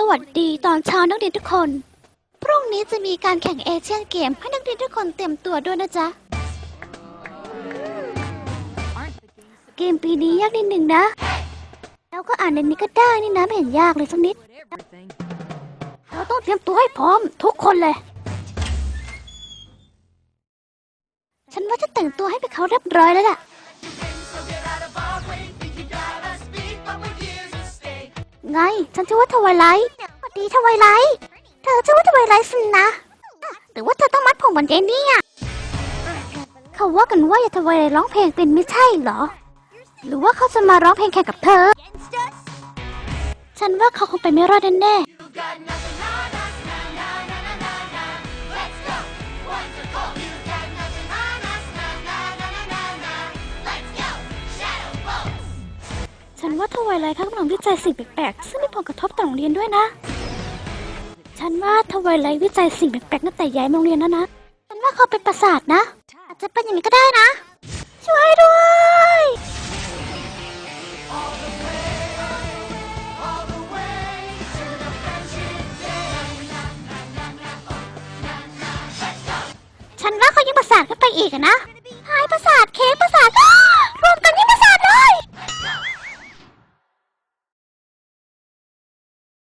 สวัสดีตอนเช้านักเรียนทุกคน พรุ่งนี้จะมีการแข่งเอเชียนเกม ให้นักเรียนทุกคนเตรียมตัวด้วยนะจ๊ะ เกมปีนี้ยากนิดหนึ่งนะ แล้วก็อ่านในนี้ก็ได้นี่นะไม่เห็นยากเลยสักนิด เราต้องเตรียมตัวให้พร้อมทุกคนเลย ฉันว่าจะแต่งตัวให้เป็นเขาเรียบร้อยแล้วล่ะ ไง ฉันชื่อว่าทวายไลท์สวัสดีทวายไลท์เธอชื่อว่าทวายไลท์สินะหรือว่าเธอต้องมัดผมเหมือนเจนนี่อะเขาว่ากันว่าอย่าทวายไลท์ร้องเพลงเป็นไม่ใช่เหรอ หรือว่าเขาจะมาร้องเพลงแข่งกับเธอ ฉันว่าเขาคงไปไม่รอดแน่ๆ ฉันว่าทวายไลท์เขากำลังวิจัยสิ่งแปลกๆ ซึ่งมีผลกระทบต่อโรงเรียนด้วยนะ ฉันว่าทวายไลท์วิจัยสิ่งแปลกๆตั้งแต่ย้ายโรงเรียนแล้วนะ ฉันว่าเขาเป็นประสาทนะ อาจจะเป็นอย่างนี้ก็ได้นะ ช่วยด้วยฉันว่าเขายังประสาทขึ้นไปอีกนะหายประสาทเค้กประสาท